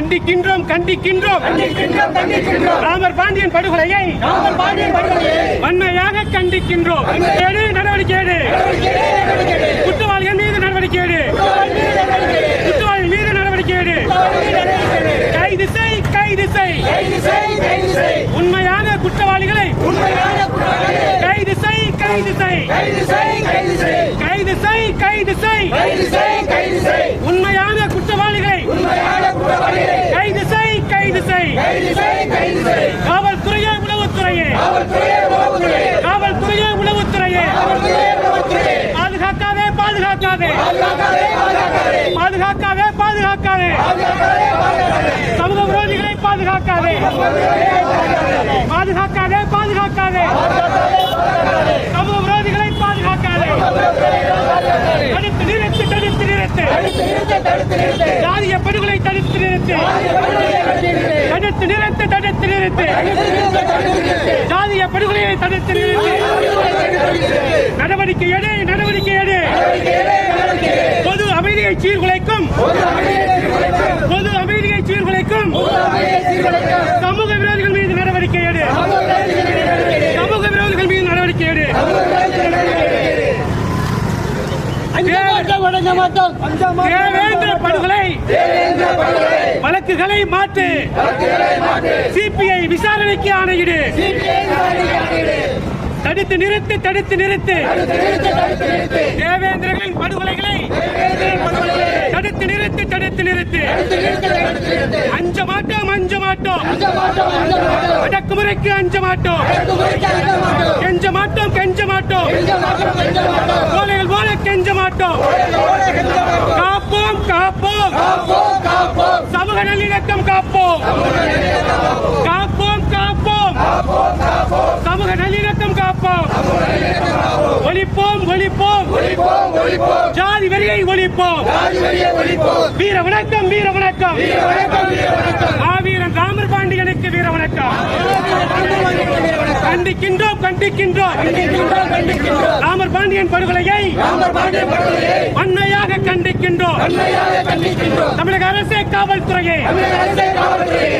கண்டிக்கின்றோம் கண்டிக்கின்றோம். ராமர் பாண்டியன் படுகொலையை வன்மையாக கண்டிக்கின்றோம். நடவடிக்கை எடு குற்றவாளிகள் மீது நடவடிக்கை எடு குற்றவாளிகள் மீது நடவடிக்கை எடு கைது செய் கைது செய் உண்மையான குற்றவாளிகளை கைது செய் கைது செய் கைது செய் கைது செய் கைது செய் காவல்துறையே உளவுத்துறையே காவல்துறையே உளவுத்துறையே பாதுகாக்காதே பாதுகாக்காதே. பாதுகாக்காதே பாதுகாக்காதே. சமூக விரோதிகளை பாதுகாக்காதே. பாதுகாக்காதே. பாதுகாக்காதே சமூக விரோதிகளை பாதுகாக்காதே. தடுத்து நிறுத்து தடுத்து நிறுத்து. ஜாதிய படுகொலை தடுத்து நிறுத்து. தடுத்து நிறுத்து தடுத்து நிறுத்து. ஜாதிய படுகொலையை தடுத்து நிறுத்து. நடவடிக்கை எடு நடவடிக்கை எடு. பொது அமைதியை சீர்குலைக்கும். பொது அமைதியை சீர்குலைக்கும். சமூக விரோதிகள் மீது நடவடிக்கை எடு. சமூக விரோதிகள் மீது நடவடிக்கை எடு. தேவேந்திர படுகொலை வழக்குகளை மாற்று. சிபிஐ விசாரணைக்கு ஆணையிடு. தடுத்து நிறுத்து தடுத்து நிறுத்து. தேவேந்திரர்களின் படுகொலைகளை தடுத்து நிறுத்து தடுத்து நிறுத்து. அஞ்ச மாட்டோம் அஞ்ச மாட்டோம். அடக்குமுறைக்கு அஞ்ச மாட்டோம். கெஞ்ச மாட்டோம் கெஞ்ச மாட்டோம். போல கெஞ்ச மாட்டோம். காப்போம் காப்போம். சமூக நல்லிணக்கம் காப்போம். காப்போம் காப்போம். சமூக நல்லிணக்கம் காப்போம். ஒழிப்போம் ஒழிப்போம். ஜாதி வெறியை ஒழிப்போம். வீர வணக்கம் வீர வணக்கம். ஆவீரன் ராமர் பாண்டியனுக்கு வீர வணக்கம். கண்டிக்கின்றோம் கண்டிக்கின்றோம். ராமர் பாண்டியன் படுகொலையை வன்மையாக கண்டிக்கின்றோம். தமிழக அரசே காவல்துறையே.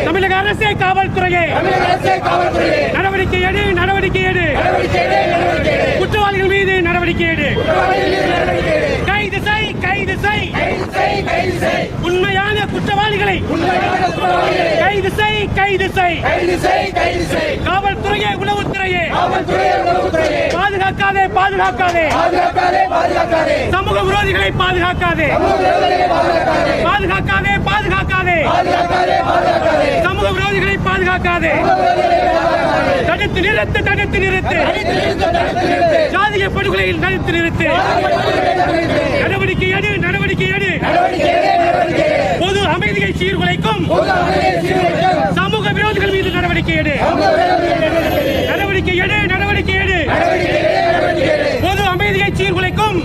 தமிழக அரசே காவல்துறையே. நடவடிக்கை எடு நடவடிக்கை எடு. குற்றவாளிகள் மீது நடவடிக்கை எடு. கைது செய் கைது செய். உண்மையான குற்றவாளிகளை கைது செய் கைது செய் காவல்துறையே உளவுத்துறையே. பாதுகாக்காதே பாதுகாக்காதே. சமூக விரோதிகளை பாதுகாக்காதே. பாதுகாக்காதே. பாதுகாக்காதே சமூக விரோதிகளை பாதுகாக்காதே. தடுத்து நிறுத்து தடுத்து நிறுத்து. ஜாதிய படுகொலையில் தடுத்து நிறுத்து. நடவடிக்கை எடு நடவடிக்கை எடு. பொது அமைதியை சீர்குலைக்கும். சமூக விரோதிகள் மீது நடவடிக்கை எடு. நடவடிக்கை எடு நடவடிக்கை எடு. பொது அமைதியை சீர்குலைக்கும்.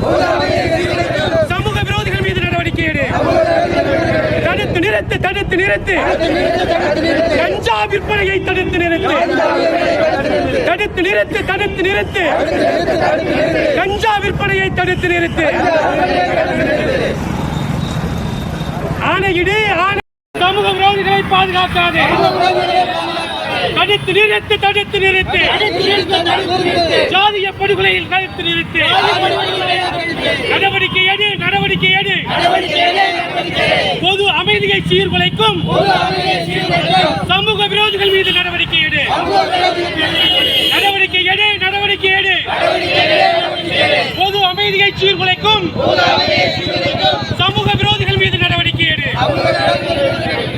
சமூக விரோதிகள் மீது நடவடிக்கை எடு. நிறுத்து தடுத்து நிறுத்து. கஞ்சா விற்பனையை தடுத்து நிறுத்து. தடுத்து நிறுத்து தடுத்து நிறுத்து. கஞ்சா விற்பனையை தடுத்து நிறுத்து. ஆணையிடு ஆணை சமூக விரோதிகளை பாதுகாக்காதே. தடுத்து நிறுத்து தடுத்து நிறுத்து. ஜாதிய படுகொலையில் தடுத்து நிறுத்து. நடவடிக்கை எடு நடவடிக்கை எடு. பொது அமைதியை சீர்குலைக்கும். சமூக விரோதிகள் மீது நடவடிக்கை எடு. நடவடிக்கை எடு நடவடிக்கை எடு. பொது அமைதியை சீர்குலைக்கும். சமூக விரோதிகள் மீது நடவடிக்கை எடு.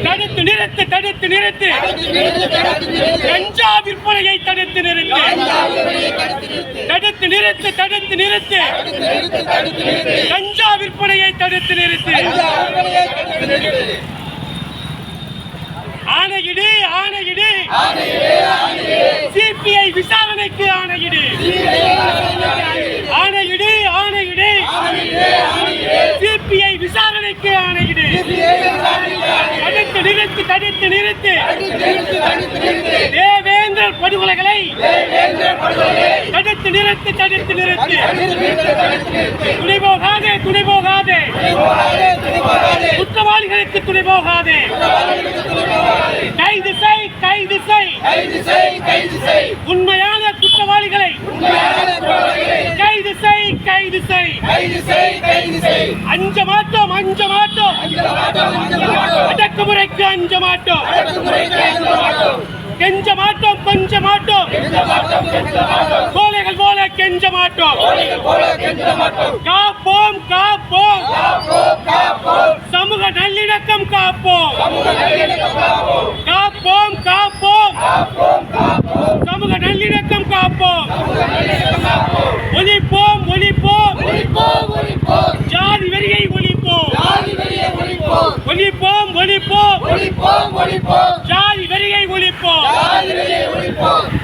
தடுத்து நிறுத்து தடுத்து நிறுத்து. கஞ்சா விற்பனையை தடுத்து நிறுத்து. தடுத்து நிறுத்து. தடுத்து நிறுத்து கஞ்சா விற்பனையை தடுத்து நிறுத்து. ஆணையிடு ஆணையிடு. சிபிஐ விசாரணைக்கு ஆணையிடு. ஆணையிடு ஆணையிடு. சிபிஐ விசாரணைக்கு ஆணையிடு. தடுத்து நிறுத்து தடுத்து நிறுத்து. தேவேந்திர படுகொலைகளை தடுத்து நிறுத்து தடுத்து நிறுத்து. துணை போகாதே துணை போகாதே வரவேற்கு துணை போகாதே. கைது செய் கைது செய் உண்மையான குற்றவாளிகளை. கைது செய் கைது செய் அஞ்ச மாட்டோம் அஞ்ச மாட்டோம். அடக்குமுறைக்கு அஞ்ச மாட்டோம். கெஞ்ச மாட்டோம் கொஞ்ச மாட்டோம். கோலைகள் போல கெஞ்ச மாட்டோம். காப்போம் காப்போம். ஒழிப்போம். ஒழிப்போம் ஒழிப்போம். ஜாதி வெறியை ஒழிப்போம். ஜாதி வெறியை ஒழிப்போம்.